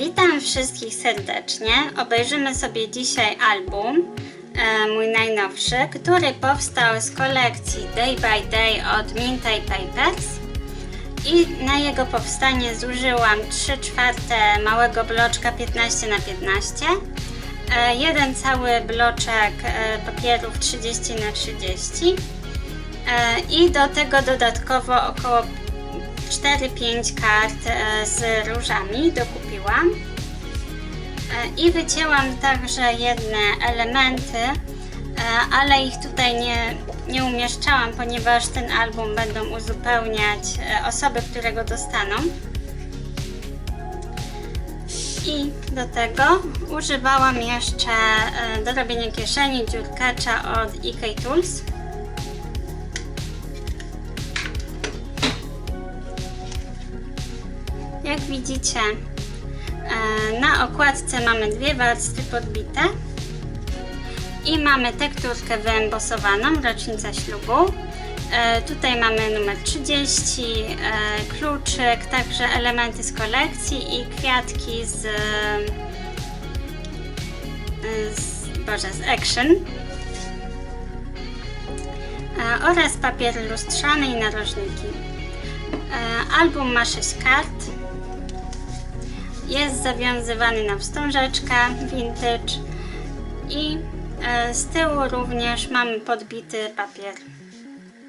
Witam wszystkich serdecznie. Obejrzymy sobie dzisiaj album, e, mój najnowszy, który powstał z kolekcji Day by Day od Mintaj Papers. I na jego powstanie zużyłam 3 czwarte małego bloczka 15 na 15 e, jeden cały bloczek e, papierów 30 na 30 e, i do tego dodatkowo około 4-5 kart e, z różami dokupiłam. E, I wycięłam także jedne elementy, e, ale ich tutaj nie, nie umieszczałam, ponieważ ten album będą uzupełniać osoby, które go dostaną. I do tego używałam jeszcze do robienia kieszeni dziurkacza od EK Tools. Jak widzicie, e, na okładce mamy dwie warstwy podbite i mamy tekturkę wyembosowaną, rocznica ślubu. E, Tutaj mamy numer 30, e, kluczyk, także elementy z kolekcji i kwiatki z, z, Boże, z Action. Oraz papier lustrzany i narożniki. Album ma 6 kart. Jest zawiązywany na wstążeczkę vintage i e, z tyłu również mamy podbity papier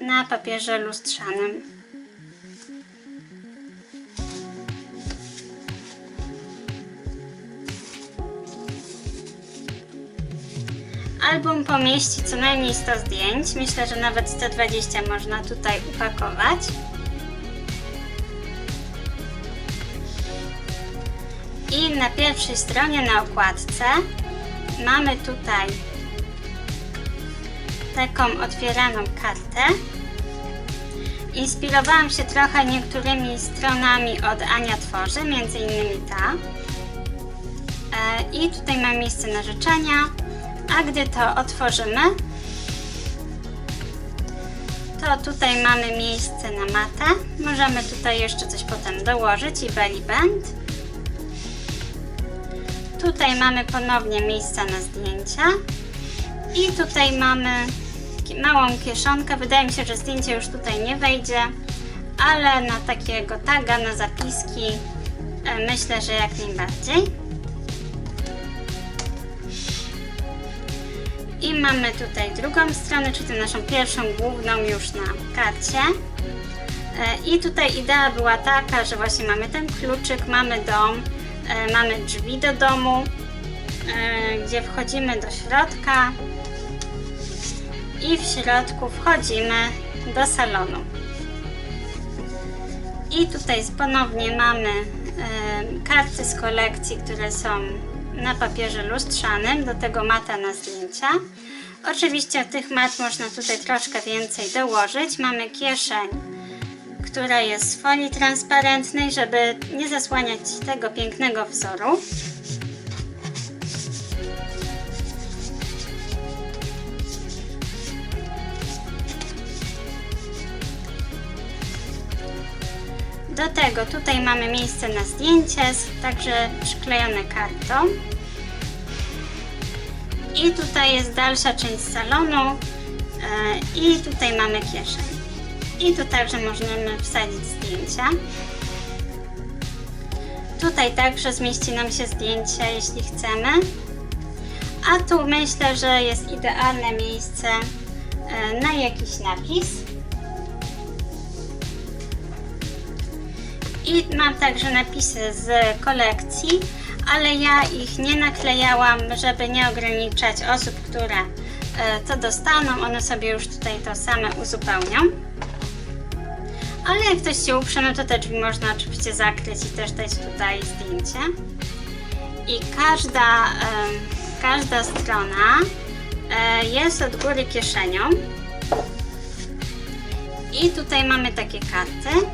na papierze lustrzanym. Album pomieści co najmniej 100 zdjęć. Myślę, że nawet 120 można tutaj upakować. I na pierwszej stronie na okładce mamy tutaj taką otwieraną kartę. Inspirowałam się trochę niektórymi stronami od Ania Tworzy, między innymi ta. E, I tutaj mam miejsce na życzenia, a gdy to otworzymy, to tutaj mamy miejsce na matę. Możemy tutaj jeszcze coś potem dołożyć i belly band. Tutaj mamy ponownie miejsca na zdjęcia. I tutaj mamy małą kieszonkę. Wydaje mi się, że zdjęcie już tutaj nie wejdzie, ale na takiego taga, na zapiski e, myślę, że jak najbardziej. I mamy tutaj drugą stronę, czyli naszą pierwszą główną już na karcie. E, I tutaj idea była taka, że właśnie mamy ten kluczyk, mamy dom, mamy drzwi do domu, e, gdzie wchodzimy do środka i w środku wchodzimy do salonu. I tutaj ponownie mamy e, karty z kolekcji, które są na papierze lustrzanym, do tego mata na zdjęcia. Oczywiście tych mat można tutaj troszkę więcej dołożyć. Mamy kieszeń, która jest z folii transparentnej, żeby nie zasłaniać tego pięknego wzoru. Do tego tutaj mamy miejsce na zdjęcie, także przyklejone kartą. I tutaj jest dalsza część salonu e, i tutaj mamy kieszeń. I tu także możemy wsadzić zdjęcia. Tutaj także zmieści nam się zdjęcie, jeśli chcemy. A tu myślę, że jest idealne miejsce e, na jakiś napis. I mam także napisy z kolekcji, ale ja ich nie naklejałam, żeby nie ograniczać osób, które e, to dostaną. One sobie już tutaj to same uzupełnią. Ale jak ktoś się uprze, no to te drzwi można oczywiście zakryć i też dać tutaj zdjęcie. I każda, każda strona e, jest od góry kieszenią. I tutaj mamy takie karty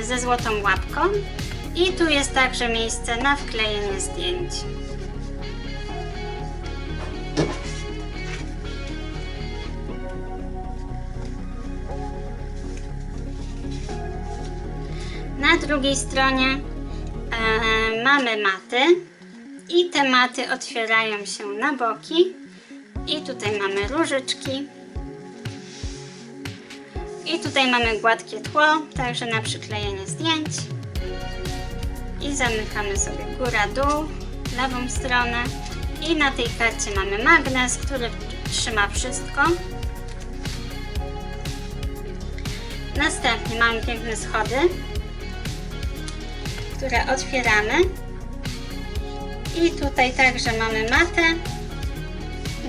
e, ze złotą łapką. I tu jest także miejsce na wklejenie zdjęć. Drugiej stronie E, mamy maty i te maty otwierają się na boki i tutaj mamy różyczki. I tutaj mamy gładkie tło, także na przyklejenie zdjęć. I zamykamy sobie góra-dół, lewą stronę. I na tej karcie mamy magnes, który trzyma wszystko. Następnie mamy piękne schody, które otwieramy. I tutaj także mamy matę.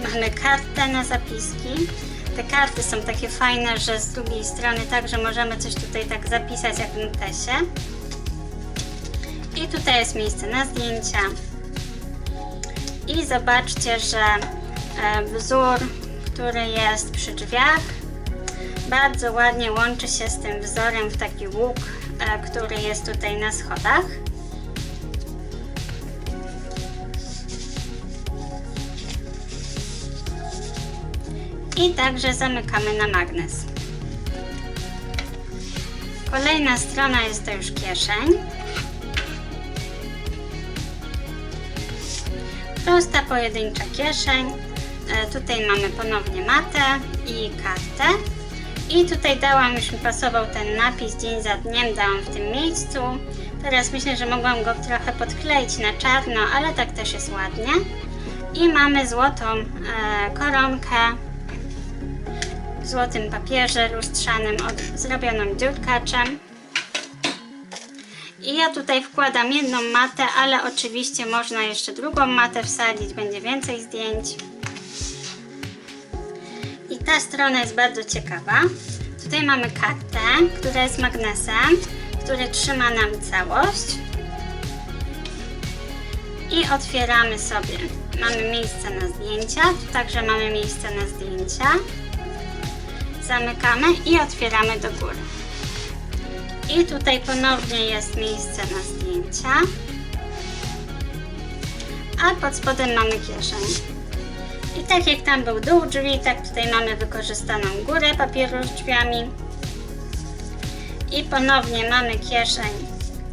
Mamy kartę na zapiski. Te karty są takie fajne, że z drugiej strony także możemy coś tutaj tak zapisać jak w notesie. I tutaj jest miejsce na zdjęcia. I zobaczcie, że e, wzór, który jest przy drzwiach, bardzo ładnie łączy się z tym wzorem w taki łuk, który jest tutaj na schodach. I także zamykamy na magnes. Kolejna strona jest to już kieszeń. Prosta pojedyncza kieszeń. E, Tutaj mamy ponownie matę i kartę. I tutaj dałam, już mi pasował ten napis dzień za dniem, dałam w tym miejscu. Teraz myślę, że mogłam go trochę podkleić na czarno, ale tak też jest ładnie. I mamy złotą e, koronkę w złotym papierze lustrzanym od, zrobioną dziurkaczem. I ja tutaj wkładam jedną matę, ale oczywiście można jeszcze drugą matę wsadzić, będzie więcej zdjęć. Ta strona jest bardzo ciekawa. Tutaj mamy kartę, która jest magnesem, który trzyma nam całość. I otwieramy sobie. Mamy miejsce na zdjęcia, także mamy miejsce na zdjęcia. Zamykamy i otwieramy do góry. I tutaj ponownie jest miejsce na zdjęcia. A pod spodem mamy kieszeń. I tak jak tam był dół drzwi, tak tutaj mamy wykorzystaną górę papieru z drzwiami. I ponownie mamy kieszeń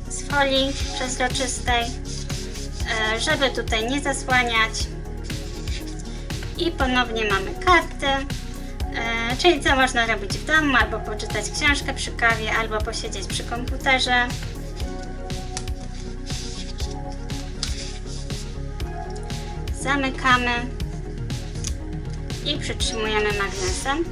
z folii przezroczystej, e, żeby tutaj nie zasłaniać. I ponownie mamy karty, e, czyli co można robić w domu, albo poczytać książkę przy kawie, albo posiedzieć przy komputerze. Zamykamy i przytrzymujemy magnesem.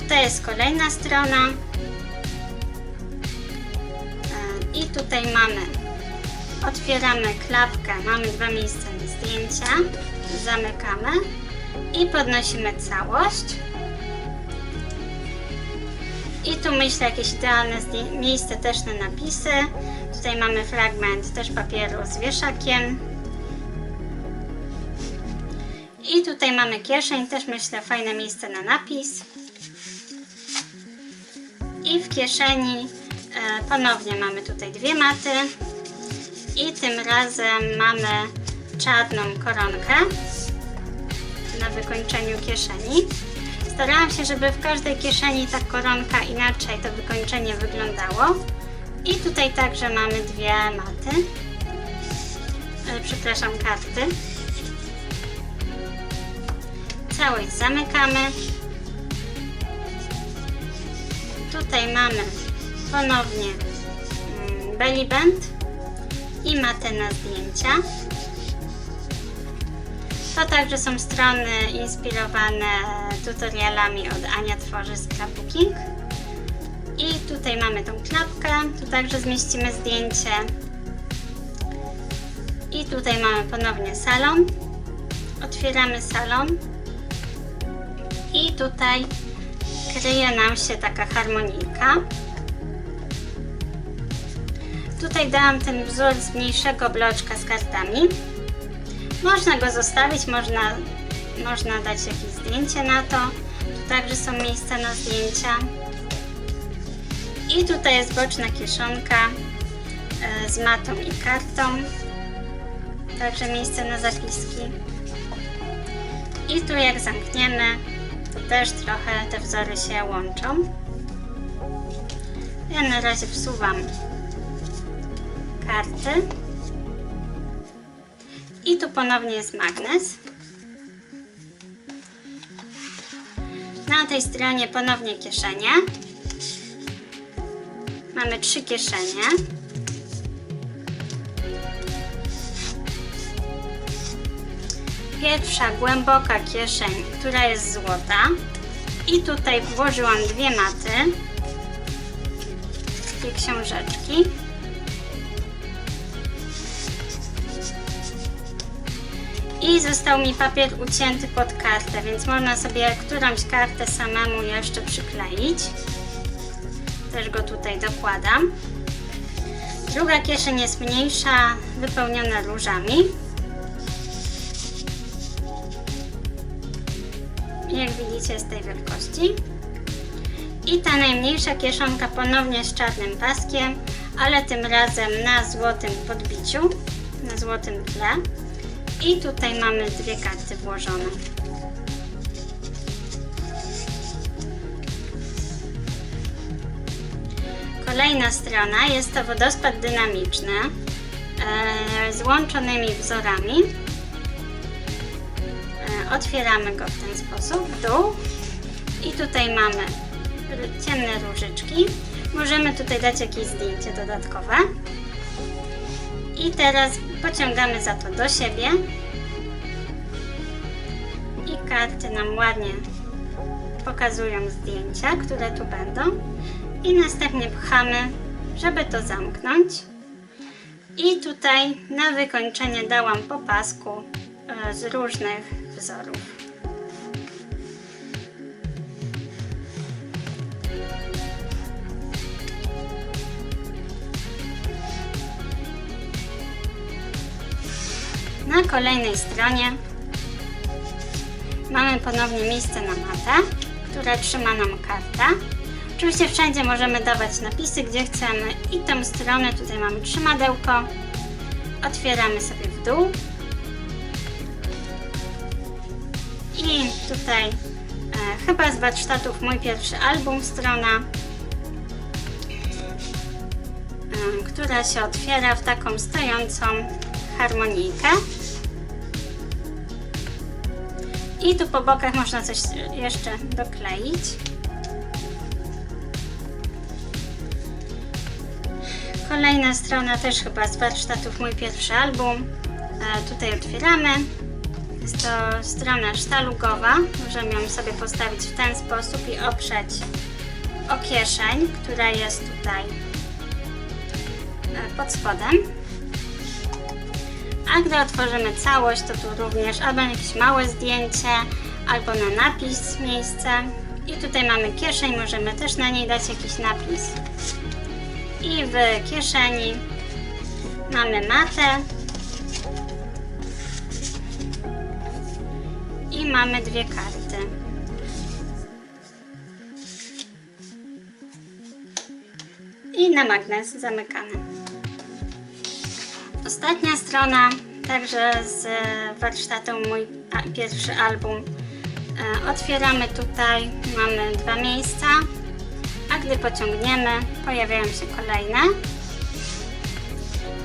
Tutaj jest kolejna strona. E, I tutaj mamy, otwieramy klapkę, mamy dwa miejsca na zdjęcia, zamykamy i podnosimy całość. I tu myślę jakieś idealne miejsce też na napisy. Tutaj mamy fragment też papieru z wieszakiem. I tutaj mamy kieszeń, też myślę fajne miejsce na napis. I w kieszeni e, ponownie mamy tutaj dwie maty. I tym razem mamy czarną koronkę na wykończeniu kieszeni. Starałam się, żeby w każdej kieszeni ta koronka inaczej to wykończenie wyglądało. I tutaj także mamy dwie maty. E, przepraszam, karty. Całość zamykamy. Tutaj mamy ponownie mm, belly band i matę na zdjęcia. To także są strony inspirowane tutorialami od Ania Tworzy Scrapbooking. I tutaj mamy tą klapkę, tu także zmieścimy zdjęcie. I tutaj mamy ponownie salon. Otwieramy salon. I tutaj kryje nam się taka harmonijka. Tutaj dałam ten wzór z mniejszego bloczka z kartami. Można go zostawić, można, można dać jakieś zdjęcie na to. Tu także są miejsca na zdjęcia. I tutaj jest boczna kieszonka e, z matą i kartą. Także miejsce na zapiski. I tu jak zamkniemy, też trochę te wzory się łączą. Ja na razie wsuwam karty. I tu ponownie jest magnes. Na tej stronie ponownie kieszenie. Mamy trzy kieszenie. Pierwsza głęboka kieszeń, która jest złota. I tutaj włożyłam dwie maty. Dwie książeczki. I został mi papier ucięty pod kartę, więc można sobie którąś kartę samemu jeszcze przykleić. Też go tutaj dokładam. Druga kieszeń jest mniejsza, wypełniona różami. Jak widzicie z tej wielkości. I ta najmniejsza kieszonka ponownie z czarnym paskiem, ale tym razem na złotym podbiciu, na złotym tle. I tutaj mamy dwie karty włożone. Kolejna strona jest to wodospad dynamiczny e, z łączonymi wzorami. Otwieramy go w ten sposób w dół i tutaj mamy ciemne różyczki. Możemy tutaj dać jakieś zdjęcie dodatkowe. I teraz pociągamy za to do siebie. I karty nam ładnie pokazują zdjęcia, które tu będą. I następnie pchamy, żeby to zamknąć. I tutaj na wykończenie dałam po pasku e, z różnych Na kolejnej stronie mamy ponownie miejsce na matę, która trzyma nam kartę. Oczywiście wszędzie możemy dawać napisy, gdzie chcemy i tą stronę tutaj mamy trzymadełko. Otwieramy sobie w dół. Tutaj e, chyba z warsztatów mój pierwszy album strona, e, która się otwiera w taką stojącą harmonijkę. I tu po bokach można coś jeszcze dokleić. Kolejna strona też chyba z warsztatów mój pierwszy album. E, tutaj otwieramy. Jest to strona sztalugowa. Możemy ją sobie postawić w ten sposób i oprzeć o kieszeń, która jest tutaj e, pod spodem. A gdy otworzymy całość, to tu również albo jakieś małe zdjęcie, albo na napis miejsce. I tutaj mamy kieszeń, możemy też na niej dać jakiś napis. I w kieszeni mamy matę. Mamy dwie karty. I na magnes zamykamy. Ostatnia strona, także z warsztatu mój pierwszy album. E, Otwieramy tutaj, mamy dwa miejsca, a gdy pociągniemy, pojawiają się kolejne.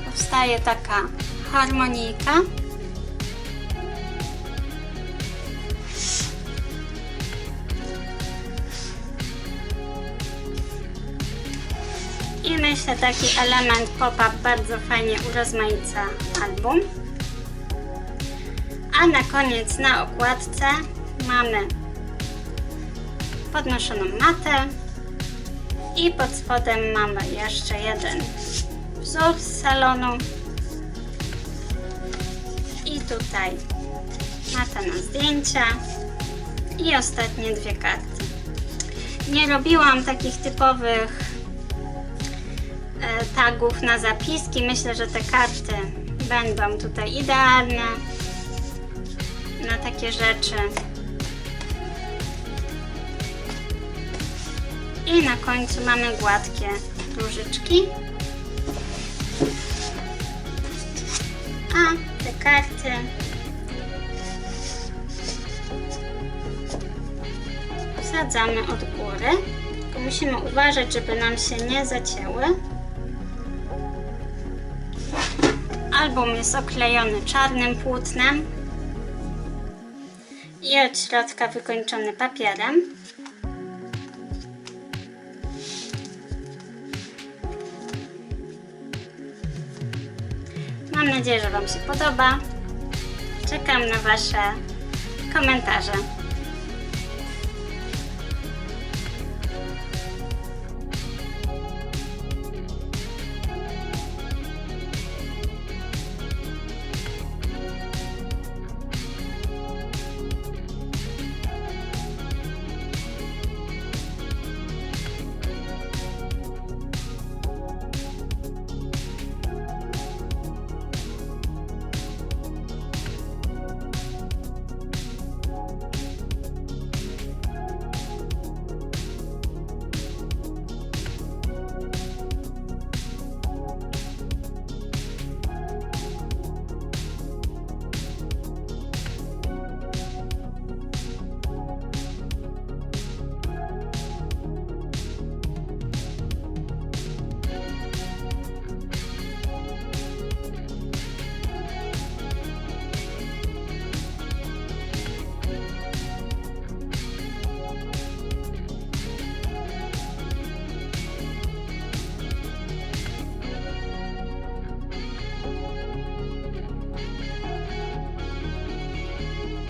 Powstaje taka harmonijka. Myślę taki element pop-up bardzo fajnie urozmaica album. A na koniec na okładce mamy podnoszoną matę i pod spodem mamy jeszcze jeden wzór z salonu i tutaj mata na zdjęcia i ostatnie dwie karty. Nie robiłam takich typowych tagów na zapiski. Myślę, że te karty będą tutaj idealne na takie rzeczy. I na końcu mamy gładkie różyczki. A te karty wsadzamy od góry, musimy uważać, żeby nam się nie zacięły. Album jest oklejony czarnym płótnem i od środka wykończony papierem. Mam nadzieję, że Wam się podoba. Czekam na Wasze komentarze.